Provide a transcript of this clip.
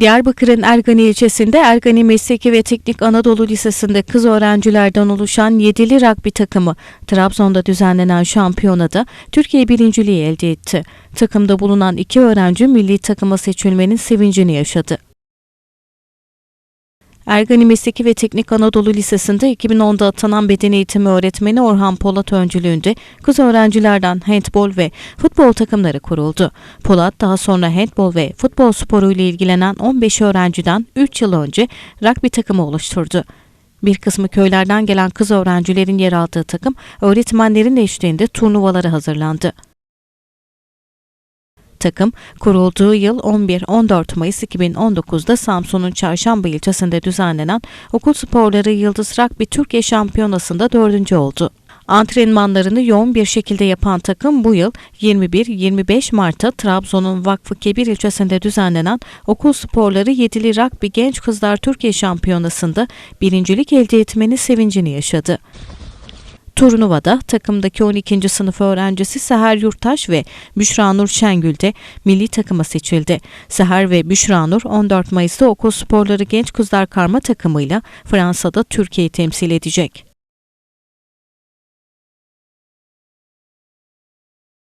Diyarbakır'ın Ergani ilçesinde Ergani Mesleki ve Teknik Anadolu Lisesi'nde kız öğrencilerden oluşan yedili rugby takımı Trabzon'da düzenlenen şampiyonada Türkiye birinciliği elde etti. Takımda bulunan iki öğrenci milli takıma seçilmenin sevincini yaşadı. Ergani Mesleki ve Teknik Anadolu Lisesi'nde 2010'da atanan beden eğitimi öğretmeni Orhan Polat öncülüğünde kız öğrencilerden handbol ve futbol takımları kuruldu. Polat daha sonra handbol ve futbol sporuyla ilgilenen 15 öğrenciden 3 yıl önce rugby takımı oluşturdu. Bir kısmı köylerden gelen kız öğrencilerin yer aldığı takım öğretmenlerin eşliğinde turnuvalara hazırlandı. Takım kurulduğu yıl 11-14 Mayıs 2019'da Samsun'un Çarşamba ilçesinde düzenlenen Okul Sporları Yıldız Rugby Türkiye Şampiyonası'nda dördüncü oldu. Antrenmanlarını yoğun bir şekilde yapan takım bu yıl 21-25 Mart'ta Trabzon'un Vakfı Kebir ilçesinde düzenlenen Okul Sporları Yedili Rugby Genç Kızlar Türkiye Şampiyonası'nda birincilik elde etmenin sevincini yaşadı. Turnuvada takımdaki 12. sınıf öğrencisi Seher Yurttaş ve Büşra Nur Şengül de milli takıma seçildi. Seher ve Büşra Nur 14 Mayıs'ta Okul Sporları Genç Kızlar Karma takımıyla Fransa'da Türkiye'yi temsil edecek.